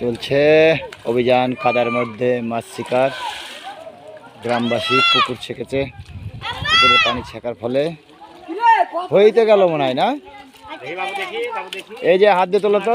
চলছে অভিযান কাদার মধ্যে মাছ শিকার। গ্রামবাসী পুকুর ছেঁকেছে। পুকুরে পানি ছেঁকার ফলে হইতে গেল মনে হয় না? এই যে হাত দিয়ে তোলো তো।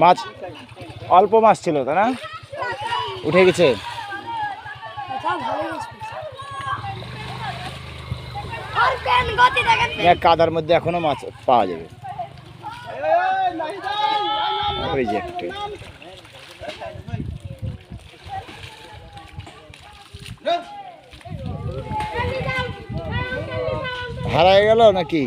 মাছ অল্প মাছ ছিল, তাই না? উঠে গেছে। কাদার মধ্যে এখনও মাছ পাওয়া যাবে। ওই যে হারায় গেল নাকি?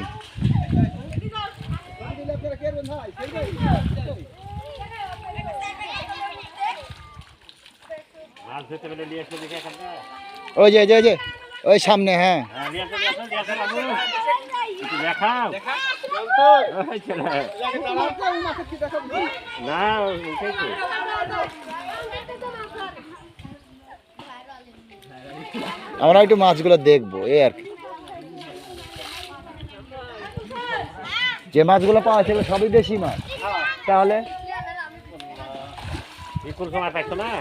ওই যে যে, ওই সামনে হ্যাঁ। আমরা একটু মাছগুলো দেখব এই আর কি। যে মাছগুলো পাওয়া ছিল সবই দেশি মাছ। তাহলে? না?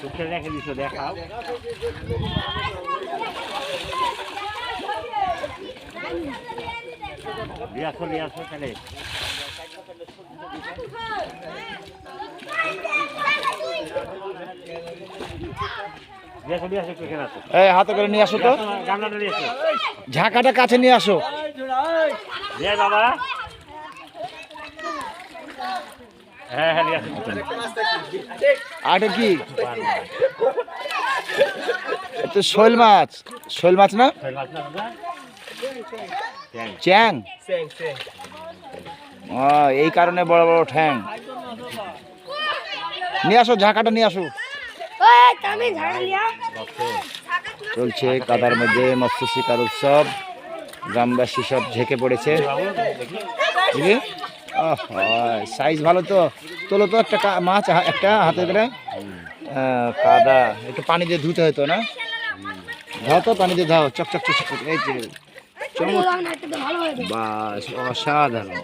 চোখে রেখে দিছো দেখাও। নিয়ে আসো নিয়ে আসো তাহলে নিয়ে আসো এই হাতে করে নিয়ে আসো তো। ঝাঁকাটা কাছে নিয়ে আসো। বাবা। হ্যাঁ হ্যাঁ কি? এটা শৈল মাছ। শৈল মাছ না। চ্যাং। ও, এই কারণে বড় বড় ঠ্যাং। নিয়ে আসো ঝাঁকাটা নিয়ে আসো। চলছে কাদার মধ্যে মৎস্য শিকার উৎসব। গ্রামবাসী সব ঝেঁকে পড়েছে। সাইজ ভালো তো। তোলো তো একটা কা- মাছ একটা হাতে আহ, কাদা। একটু পানি দিয়ে ধুতে হতো না? ধাও তো পানি দিয়ে ধাও। চক চক চক চক এই যে। বাস অসাধারণ।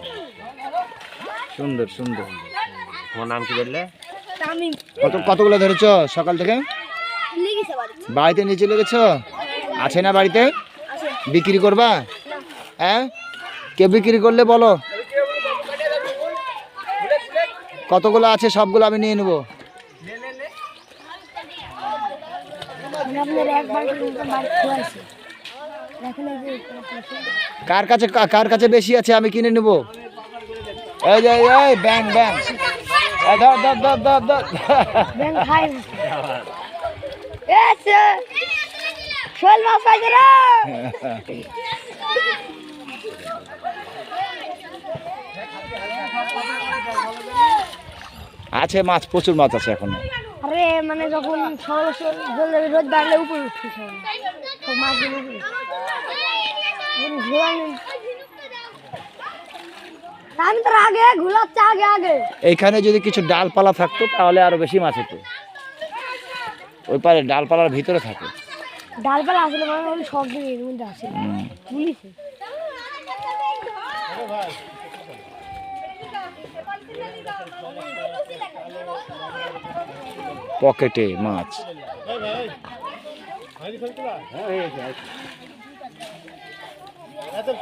সুন্দর সুন্দর। তোমার নাম কি বললে? কত কতগুলো ধরেছ সকাল থেকে? বাড়িতে নিয়ে চলে গেছ? আছে না বাড়িতে? বিক্রি করবা? হ্যাঁ? কে বিক্রি করলে বলো। কতগুলো আছে সবগুলো আমি নিয়ে নেব। কার কাছে কার কাছে বেশি আছে আমি কিনে নেব? এই যে এই, এই ব্যাং ব্যাং ধর ধর ধর ধর ধর শোল মাছ পাইছে রে আছে মাছ প্রচুর মাছ আছে এখন। আরে মানে যখন সকালে রোদ বাড়লে উপরে উঠছে সব। সব মাছগুলো উপরে এখন ঘোরানো আমি তোর আগে ঘুলাচ্ছে আগে আগে। এইখানে যদি কিছু ডালপালা থাকতো তাহলে আরও বেশি মাছ হতো। ওই পারে ডালপালার ভিতরে থাকে। ডালপালা আসলে মানে ওই সব দিকে মধ্যে আসে। বুঝেছি। পকেটে মাছ। হ্যাঁ